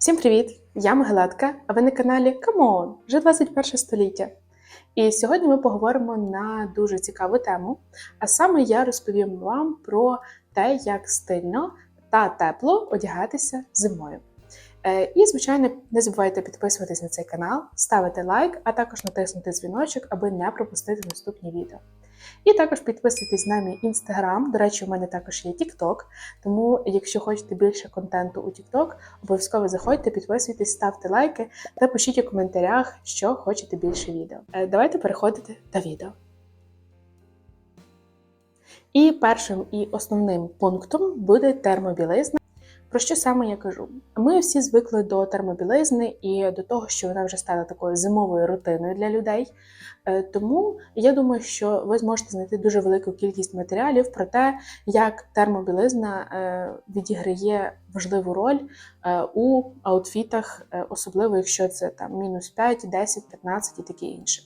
Всім привіт! Я Мегелатка, а ви на каналі Камон, вже 21 століття. І сьогодні ми поговоримо на дуже цікаву тему. А саме я розповім вам про те, як стильно та тепло одягатися зимою. Е, І, звичайно, не забувайте підписуватись на цей канал, ставити лайк, а також натиснути дзвіночок, аби не пропустити наступні відео. І також підписуйтесь на мій інстаграм. До речі, у мене також є TikTok, тому якщо хочете більше контенту у TikTok, обов'язково заходьте, підписуйтесь, ставте лайки та пишіть у коментарях, що хочете більше відео. Е, Давайте переходити до відео. І першим і основним пунктом буде термобілизна. Про що саме я кажу? Ми всі звикли до термобілизни і до того, що вона вже стала такою зимовою рутиною для людей. Е, Тому я думаю, що ви зможете знайти дуже велику кількість матеріалів про те, як термобілизна е, відіграє важливу роль е, у аутфітах, особливо якщо це там мінус 5, 10, 15 і таке інше.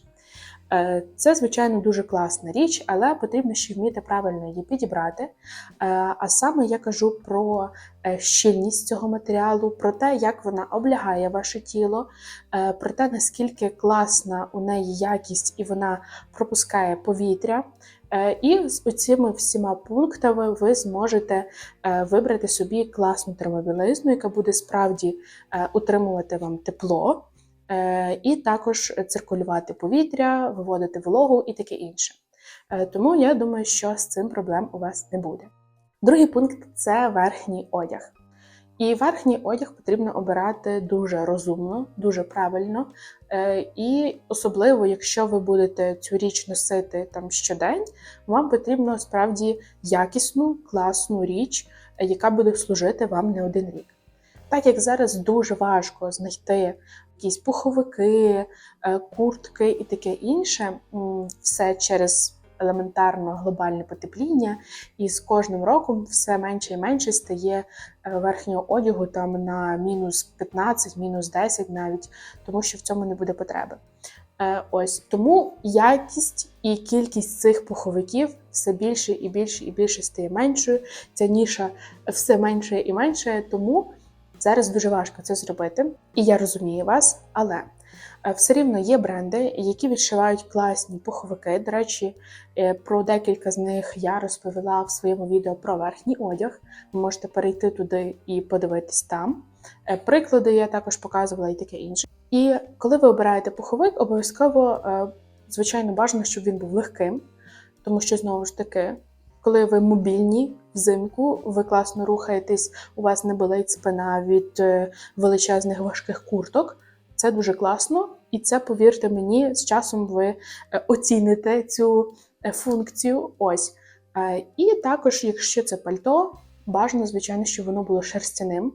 Е, Це, звичайно, дуже класна річ, але потрібно ще вміти правильно її підібрати. Е, А саме я кажу про е, щільність цього матеріалу, про те, як вона облягає ваше тіло, про те, наскільки класна у неї якість і вона пропускає повітря. І з цими всіма пунктами ви зможете вибрати собі класну термобілизну, яка буде справді утримувати вам тепло. Е, і також циркулювати повітря, виводити вологу і таке інше. Е, Тому я думаю, що з цим проблем у вас не буде. Другий пункт це верхній одяг. І верхній одяг потрібно обирати дуже розумно, дуже правильно. Е, І особливо, якщо ви будете цю річ носити там щодень, вам потрібно справді якісну, класну річ, яка буде служити вам не один рік. Так як зараз дуже важко знайти якісь пуховики, е, куртки і таке інше, все через елементарно глобальне потепління, і з кожним роком все менше і менше стає е, верхнього одягу там на мінус 15, мінус 10 навіть, тому що в цьому не буде потреби. Е, Ось тому якість і кількість цих пуховиків все більше і більше і більше стає меншою. Ця ніша все менше і менше, тому зараз дуже важко це зробити. І я розумію вас, але е, все рівно є бренди, які відшивають класні пуховики. До речі, е, про декілька з них я розповіла в своєму відео про верхній одяг. Ви можете перейти туди і подивитись там. Е, Приклади я також показувала і таке інше. І коли ви обираєте пуховик, обов'язково, звичайно, бажано, щоб він був легким, тому що знову ж таки, коли ви мобільні взимку, ви класно рухаєтесь, у вас не болить спина від е, величезних важких курток. Це дуже класно, і це, повірте мені, з часом ви е, оціните цю е, функцію. Ось. І також, якщо це пальто, бажано, звичайно, щоб воно було шерстяним.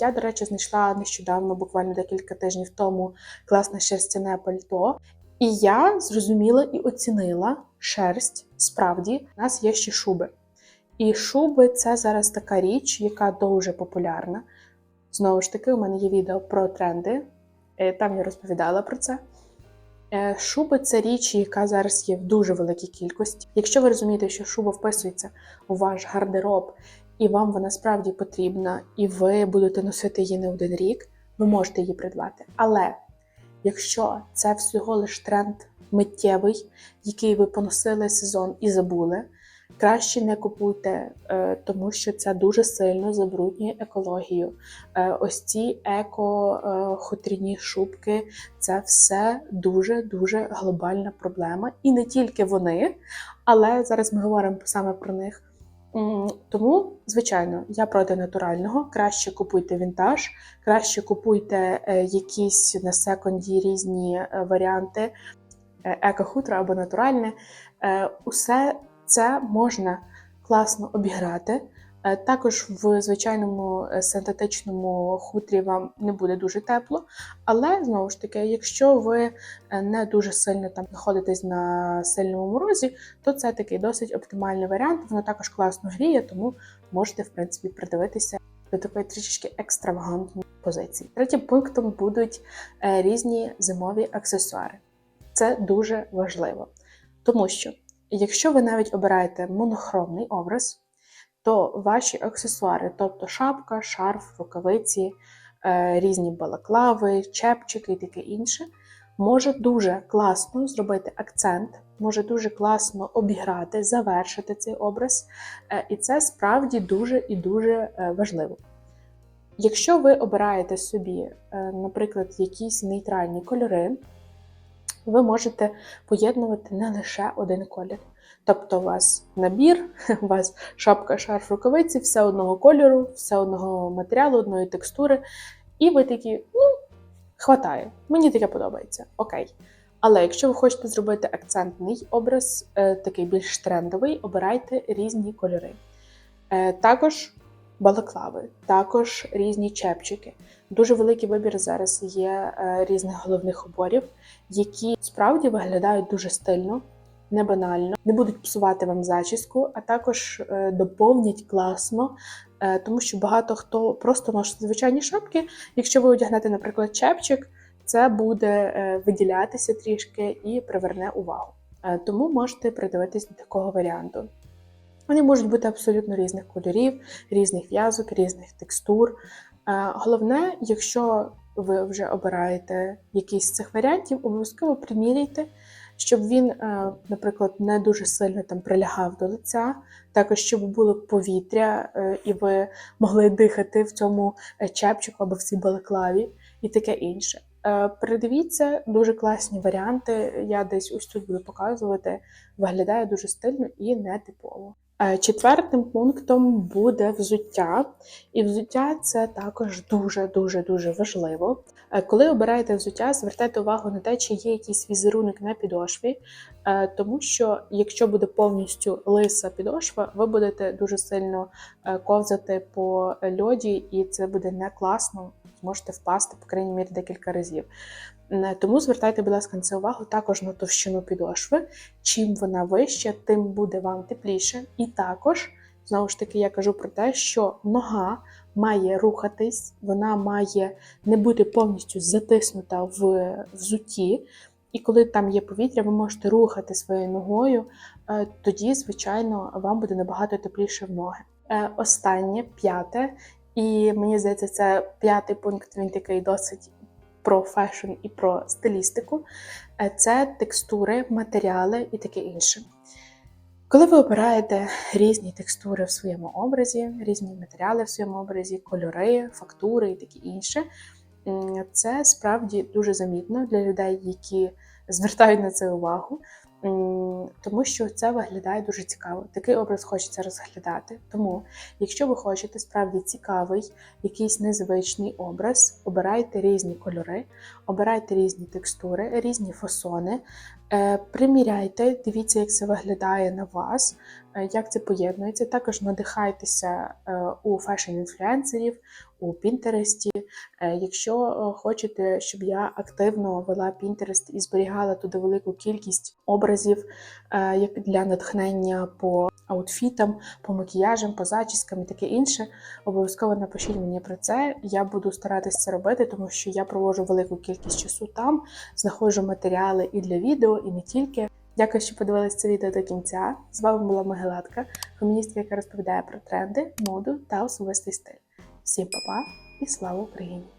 Я, до речі, знайшла нещодавно, буквально декілька тижнів тому, класне шерстяне пальто. І я зрозуміла і оцінила шерсть. Справді, у нас є ще шуби. І шуби це зараз така річ, яка дуже популярна. Знову ж таки, у мене є відео про тренди, е, там я розповідала про це. Е, Шуби це річ, яка зараз є в дуже великій кількості. Якщо ви розумієте, що шуба вписується у ваш гардероб, і вам вона справді потрібна, і ви будете носити її не один рік, ви можете її придбати. Але якщо це всього лиш тренд миттєвий, який ви поносили сезон і забули, краще не купуйте, е, тому що це дуже сильно забруднює екологію. Е, Ось ці еко-хутряні шубки це все дуже дуже глобальна проблема. І не тільки вони, але зараз ми говоримо саме про них. Тому, звичайно, я проти натурального. Краще купуйте вінтаж, краще купуйте е, якісь на секонді різні е, варіанти е, еко-хутро або натуральне. Е, Усе це можна класно обіграти. Е, Також в звичайному е, синтетичному хутрі вам не буде дуже тепло, але знову ж таки, якщо ви е, не дуже сильно там знаходитесь на сильному морозі, то це такий досить оптимальний варіант. Воно також класно гріє, тому можете в принципі придивитися до такої трішечки екстравагантної позиції. Третім пунктом будуть різні зимові аксесуари. Це дуже важливо, тому що якщо ви навіть обираєте монохромний образ, то ваші аксесуари, тобто шапка, шарф, рукавиці, е, різні балаклави, чепчики і таке інше, може дуже класно зробити акцент, може дуже класно обіграти, завершити цей образ. Е, І це справді дуже і дуже е, важливо. Якщо ви обираєте собі, наприклад, якісь нейтральні кольори, ви можете поєднувати не лише один колір. Тобто у вас набір, у вас шапка, шарф, рукавиці, все одного кольору, все одного матеріалу, одної текстури. І ви такі, ну, хватає, мені таке подобається. Окей. Але якщо ви хочете зробити акцентний образ, е, такий більш трендовий, обирайте різні кольори. Е, Також балаклави, також різні чепчики. Дуже великий вибір зараз є е, різних головних уборів, які справді виглядають дуже стильно, не банально, не будуть псувати вам зачіску, а також е, доповнять класно, е, тому що багато хто просто носить звичайні шапки. Якщо ви одягнете, наприклад, чепчик, це буде виділятися трішки і приверне увагу. Тому можете придивитись до такого варіанту. Вони можуть бути абсолютно різних кольорів, різних в'язок, різних текстур. Е, Головне, якщо ви вже обираєте якийсь з цих варіантів, обов'язково приміряйте, щоб він, е, наприклад, не дуже сильно там прилягав до лиця, також щоб було повітря, е, і ви могли дихати в цьому чепчику або в цій балаклаві, і таке інше. Передивіться дуже класні варіанти. Я десь ось тут буду показувати. Виглядає дуже стильно і нетипово. Е, Четвертим пунктом буде взуття, і взуття це також дуже дуже важливо. Е, Коли обираєте взуття, звертайте увагу на те, чи є якийсь візерунок на підошві, е, тому що якщо буде повністю лиса підошва, ви будете дуже сильно ковзати по льоді, і це буде не класно. Зможете впасти, по крайній мірі, декілька разів. Е, Тому звертайте, будь ласка, на це увагу також на товщину підошви. Чим вона вища, тим буде вам тепліше. І також, знову ж таки, я кажу про те, що нога має рухатись, вона має не бути повністю затиснута в взутті. І коли там є повітря, ви можете рухати своєю ногою, е, тоді, звичайно, вам буде набагато тепліше в ноги. Е, Останнє, п'яте, і мені здається, це п'ятий пункт, він такий досить про фешн і про стилістику. Е, Це текстури, матеріали і таке інше. Коли ви обираєте різні текстури в своєму образі, різні матеріали в своєму образі, кольори, фактури і таке інше, це справді дуже замітно для людей, які звертають на це увагу, тому що це виглядає дуже цікаво. Такий образ хочеться розглядати. Тому, якщо ви хочете справді цікавий, якийсь незвичний образ, обирайте різні кольори, обирайте різні текстури, різні фасони. Е, Приміряйте, дивіться, як це виглядає на вас, е, як це поєднується. Також надихайтеся е, у фешн-інфлюенсерів, у Пінтересті. Якщо хочете, щоб я активно вела Пінтерест і зберігала туди велику кількість образів як для натхнення по аутфітам, по макіяжам, по зачіскам і таке інше, обов'язково напишіть мені про це. Я буду старатися це робити, тому що я проводжу велику кількість часу там, знаходжу матеріали і для відео, і не тільки. Дякую, що подивилися це відео до кінця. З вами була Могилатка, феміністка, яка розповідає про тренди, моду та особистий стиль. Всім па-па і слава Україні!